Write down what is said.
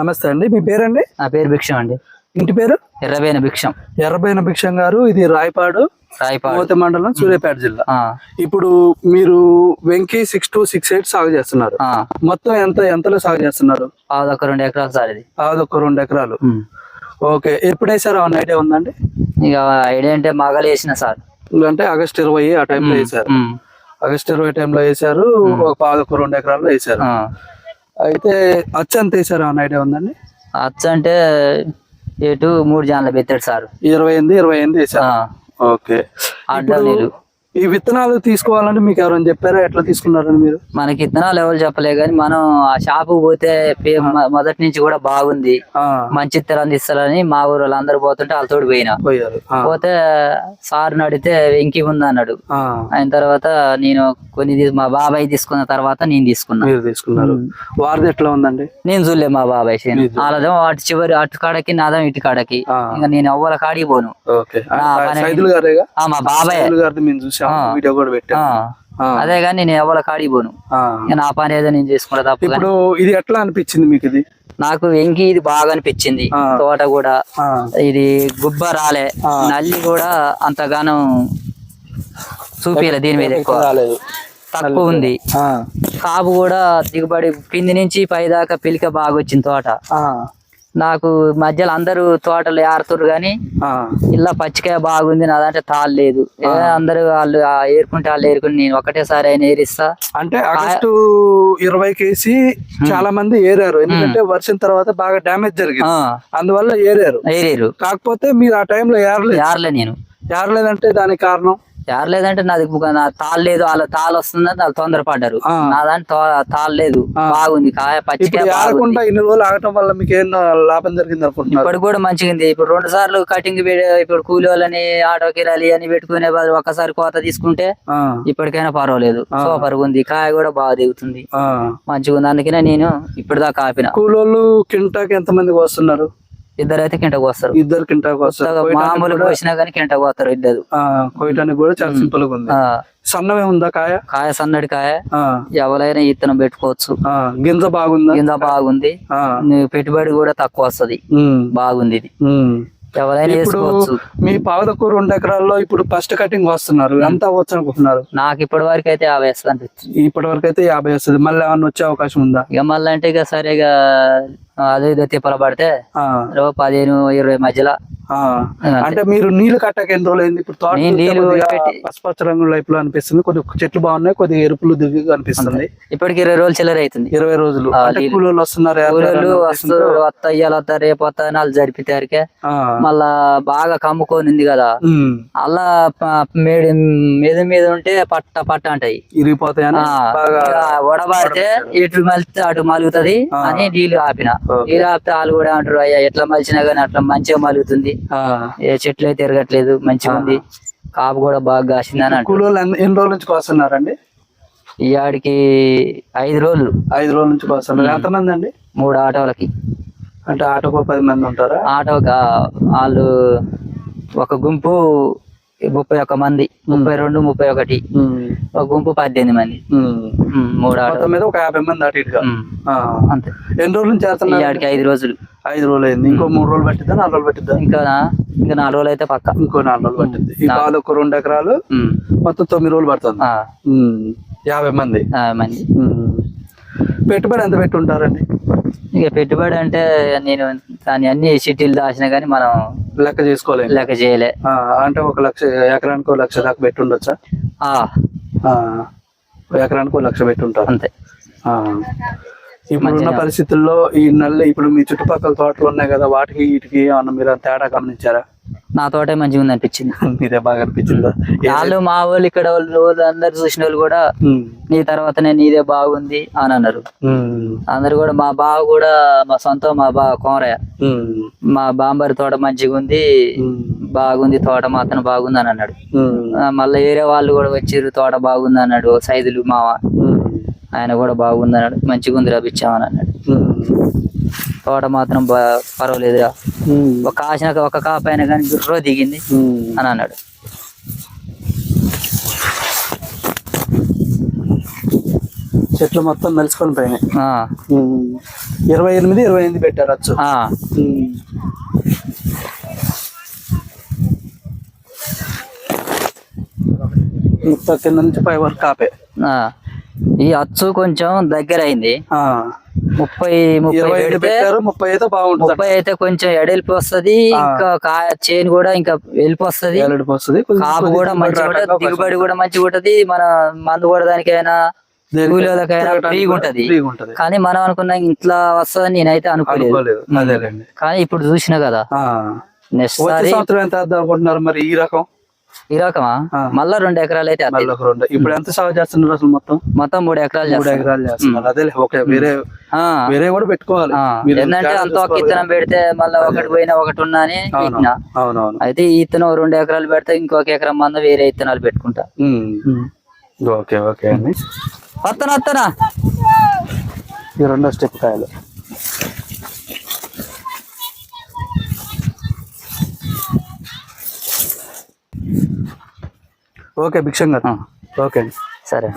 నమస్తే అండి. మీ పేరండి? నా పేరు భిక్షం అండి. ఇంటి పేరు? ఎర్రబైన భిక్షం. ఎర్రబైన భిక్షం గారు. ఇది రాయపాడు రాయపాడు. మండలం సూర్యాపేట జిల్లా. ఇప్పుడు మీరు వెంకీ సిక్స్ టూ సిక్స్ ఎయిట్ సాగు చేస్తున్నారు. మొత్తం ఎంత ఎంతలో సాగు చేస్తున్నారు? పావుదొక్క రెండు ఎకరాలు సార్ ఇది అదొక రెండు ఎకరాలు. ఓకే. ఎప్పుడు వేసారు అన్న ఐడియా ఉందండి? ఇక ఐడియా అంటే మగలు వేసిన సార్. అంటే ఆగస్ట్ ఇరవై ఆ టైంలో వేసారు. ఆగస్ట్ ఇరవై టైంలో వేసారు ఒక పాదొక రెండు ఎకరాల్లో వేసారు. అయితే అచ్చ ఎంత వేసారు? అన్న ఐడియా ఉందండి? అచ్చ అంటే ఎటు మూడు జాన్లు పెట్టాడు సార్. ఇరవై ఎనిమిది ఇరవై ఎనిమిది వేసారు. ఓకే. అడ్డ నీళ్ళు ఈ విత్తనాలు తీసుకోవాలంటే మీకు ఎవరైనా చెప్పారా? ఎట్లా తీసుకున్నారని మీరు? మనకి ఇత్తనాలు ఎవరు చెప్పలే కానీ మనం ఆ షాపుకి పోతే మొదటి నుంచి కూడా బాగుంది. మంచి ఇత్తనాలు ఇస్తారని మా ఊరు వాళ్ళందరూ పోతుంటే వాళ్ళతోటి పోయినా. పోయారు. ఆ, పోతే సార్ అడిగితే వెంకి ఉంది అన్నాడు. ఆ, అయిన తర్వాత నేను కొన్ని మా బాబాయ్ తీసుకున్న తర్వాత నేను తీసుకున్నా. తీసుకున్నారు. వారిది ఎట్లా ఉందండి? నేను చూడలే మా బాబాయ్ వాళ్ళదేమో అటు చివరి అటు కాడకి నాదేమో ఇటు కాడకి. ఇంకా నేను ఎవ్వల కాడికి పోను. మా బాబాయ్. వీడియో కూడా పెట్టాం. అదే కానీ నేను ఎవ్వల కాడికి పోను. నా పని ఏదో నేను చేసుకుంటా తప్ప ఇప్పుడు ఇది ఎట్లా అనిపించింది మీకు ఇది? నాకు వెంకి ఇది బాగా అనిపించింది. తోట కూడా ఇది గుబ్బ రాలే. నల్లి కూడా అంతగానం చూపియలే దీని మీద ఎక్కువ. రాలేదు. తక్కువ ఉంది. కాపు కూడా దిగుబడి కింది నుంచి పై దాకా పిలిక బాగా వచ్చింది తోట. నాకు మధ్యలో అందరూ తోటలు ఏరుతుర్రు కానీ ఆ, ఇలా పచ్చికాయ బాగుంది నాదంటే తాళ్ళు లేదు. అందరూ వాళ్ళు ఏరుకుంటే వాళ్ళు ఏరుకుని నేను ఒకటేసారి అయినా ఏరిస్తా. అంటే ఆగస్టు ఇరవై కేసి చాలా మంది ఏరారు. ఎందుకంటే వర్షం తర్వాత బాగా డ్యామేజ్ జరిగింది. అందువల్ల ఏరారు. ఏరేరు. కాకపోతే మీరు ఆ టైంలో ఏరలేదు. ఏరలే నేను. ఏరలేదంటే దానికి కారణం? ఏరలేదంటే నాది నా తాళ్ళు లేదు వాళ్ళ తాళ్ళు వస్తుందని వాళ్ళు తొందరపడ్డారు. ఆ. నా దాంట్లో తాళ్ళు లేదు. బాగుంది కాయ ఇప్పుడు పచ్చికాయ ఏరకుండా ఇన్ని రోజులు ఆగటం వల్ల మీకు ఏం లాభం జరిగింది అనుకుంటున్నారు? ఇప్పుడు కూడా మంచిగా ఉంది ఇప్పుడు రెండు సార్లు కటింగ్ ఇప్పుడు కూలి వాళ్ళని ఆటో కిరాలి అని పెట్టుకునే బదులు ఒక్కసారి కోత తీసుకుంటే ఇప్పటికైనా పర్వాలేదు. సూపర్ ఉంది. కాయ కూడా బాగా దిగుతుంది. మంచిగా ఉంది అందుకనే నేను ఇప్పటిదాకా ఆపిన. కూలోళ్ళు కింటాకి ఎంత మంది వస్తున్నారు? ఇద్దరు అయితే కింటకు వస్తారు. ఇద్దరు కింటాకి వస్తారు. మామూలు పోసినా కానీ కింటకు వస్తారు ఇద్దరు. కోయటానికి కూడా చాలా సింపుల్గా ఉంది. సన్నమే ఉందా కాయ? కాయ సన్నడి కాయ. ఎవరైనా ఇత్తనం పెట్టుకోవచ్చు. గింజ బాగుందా? కింద బాగుంది. పెట్టుబడి కూడా తక్కువ వస్తది. బాగుంది ఇది. ఇప్పుడు మీ పావదకు రెండు ఎకరాల్లో ఇప్పుడు ఫస్ట్ కటింగ్ వస్తున్నారు. ఎంత అవ్వచ్చు అనుకుంటున్నారు? నాకు ఇప్పటి వరకు అయితే యాభై వేస్తుంది ఇప్పటి వరకు అయితే యాభై వస్తుంది. మళ్ళీ ఏమన్నా వచ్చే అవకాశం ఉందా? ఇక మళ్ళీ అంటే ఇక సరిగా అదే ఇదో తిప్పల పడితే పదిహేను ఇరవై మధ్యలో. అంటే మీరు నీళ్ళు కట్టక ఎన్ని రోజులు ఇప్పుడు పసుపచ్చ రంగు లైఫ్లో అనిపిస్తుంది. కొద్ది చెట్లు బాగున్నాయి కొద్దిగా ఎరుపులు దిగుగా అనిపిస్తుంది. ఇప్పటికి ఇరవై రోజులు చిల్లర అవుతుంది. ఇరవై రోజులు. నీళ్ళు. కూలోళ్ళు వస్తున్నారు కూలీలు వస్తారు వస్తా ఇయ్యాల వస్తా రేపు వస్తా వాళ్ళు జరిపితారికే ఆ, మళ్ళా బాగా కమ్ముకొని ఉంది కదా అలా మేడి మీద మీద ఉంటే పట్ట పట్ట అంటాయి. ఇక వడబారితే ఇటు మలితే అటు మలుగుతుంది అని నీళ్ళు ఆపిన. నీళ్ళు ఆపితే వాళ్ళు కూడా అంటారు అయ్యా ఎట్లా మలిచినా గానీ అట్లా మంచిగా మలుగుతుంది. ఏ చెట్లు అయితే తిరగట్లేదు మంచిగా ఉంది. కాపు కూడా బాగా కాసింది అని ఎన్ని రోజుల నుంచి వస్తున్నారండి ఈ ఆడికి ఐదు రోజులు. ఐదు రోజుల నుంచి వస్తున్నారు ఎంతమంది అండి? మూడు ఆటోలకి. అంటే ఆటోకు పది మంది ఉంటారా? ఆటో వాళ్ళు ఒక గుంపు ముప్పై ఒక్క మంది ముప్పై రెండు ముప్పై ఒకటి. ఒక గుంపు పద్దెనిమిది మంది. మూడు ఆటో మీద ఒక యాభై మంది అటు ఇటుగా. అంతే. ఎన్ని రోజుల నుంచి ఈ చేస్తున్నారు ఆడికి ఐదు రోజులు. ఐదు రోజులు అయింది ఇంకో మూడు రోజులు పట్టిద్దా నాలుగు రోజులు పట్టిద్దా? ఇంకా ఇంకా నాలుగు రోజులు అయితే పక్క. ఇంకో నాలుగు రోజులు పట్టింది ఈ బాధ ఒక రెండు ఎకరాలు మొత్తం తొమ్మిది రోజులు పడుతుంది. యాభై మంది. ఆ, మంది. పెట్టుబడి ఎంత పెట్టి ఉంటారండి ఇక పెట్టుబడి అంటే నేను దాన్ని అన్ని సిటీలు దాచిన కానీ మనం లెక్క చేసుకోలేము లెక్క చేయలే. ఆ, అంటే ఒక లక్ష ఎకరానికి ఒక లక్ష దాకా పెట్టి ఉండొచ్చా ఆ, ఆ, ఒక ఎకరానికి ఒక లక్ష పెట్టి ఉంటారు అంతే. ఆ. ఇప్పుడున్న పరిస్థితుల్లో ఈ నల్లి ఇప్పుడు మీ చుట్టుపక్కల తోటలు ఉన్నాయి కదా వాటికి వీటికి ఏమన్నా మీరు తేడా గమనించారా? నా తోటే మంచిగా ఉంది అనిపించింది మీదే బాగా అనిపించిందా? వాళ్ళు మా వాళ్ళు ఇక్కడ వాళ్ళు అందరు చూసిన వాళ్ళు కూడా నీ తర్వాతనే నీదే బాగుంది అని అన్నారు. అందరు కూడా మా బావ కూడా మా సొంతం మా బావ కోరయ్య ఉమ్, మా బాంబరి తోట మంచిగా ఉంది బాగుంది తోట మాత్రం బాగుంది అని అన్నాడు. మళ్ళీ వేరే వాళ్ళు కూడా వచ్చిర్రు తోట బాగుంది అన్నాడు సైదులు ఉమ్, ఆయన కూడా బాగుంది అన్నాడు మంచిగా ఉంది రప్పించామని అన్నాడు. తోట మాత్రం పర్వాలేదురా ఒక కాసిన ఒక కాపు అయినా కానీ గుర్రో దిగింది. అని అన్నాడు చెట్లు మొత్తం మెలుసుకొని పోయినాయి. ఇరవై ఎనిమిది ఇరవై ఎనిమిది పెట్టారు అచ్చు. మొత్తం కింద నుంచి పై వరకు కాపే. ఈ అచ్చు కొంచెం దగ్గర అయింది. ముప్పై ముప్పై పెట్టారు ముప్పై అయితే బాగుంటుంది ముప్పై అయితే కొంచెం ఎడల్పి వస్తది ఇంకా చేను కూడా ఇంకా వెళ్ళిపి వస్తది. కాపు కూడా మంచిగా ఉంటది దిగుబడి కూడా మంచిగా ఉంటది మన మందు కూలీలకైనా ఫ్రీగా ఉంటది. కానీ మనం అనుకున్న ఇంట్లో వస్తుందని నేనైతే అనుకోలేదు. కానీ ఇప్పుడు చూసిన కదా. నెక్స్ట్ సంవత్సరం ఎంత అనుకుంటున్నారు మరి ఈ రకం? ఈ రకమా. మళ్ళా రెండు ఎకరాలు అయితే మళ్ళీ వస్తాయి. ఒక రెండు. ఇప్పుడు ఎంత సాగు చేస్తున్నారు అసలు మొత్తం? మొత్తం మూడు ఎకరాలు మూడు ఎకరాలు చేస్తున్నారు. అదే ఓకే వేరే ఆ, వేరే కూడా పెట్టుకోవాలి. ఏంటంటే అంత ఒక ఇత్తనం పెడితే మళ్ళీ ఒకటి పోయినా ఒకటి ఉన్నా అని అవునవును. అయితే ఈ ఇత్తనం రెండు ఎకరాలు పెడితే ఇంకొక ఎకరం మంద వేరే ఇత్తనాలు పెట్టుకుంటా. ఓకే ఓకే అండి. వస్తానా వస్తానా ఈ రెండో స్టెప్ కాయలు. ఓకే భిక్షం గారు ఓకే అండి సరే.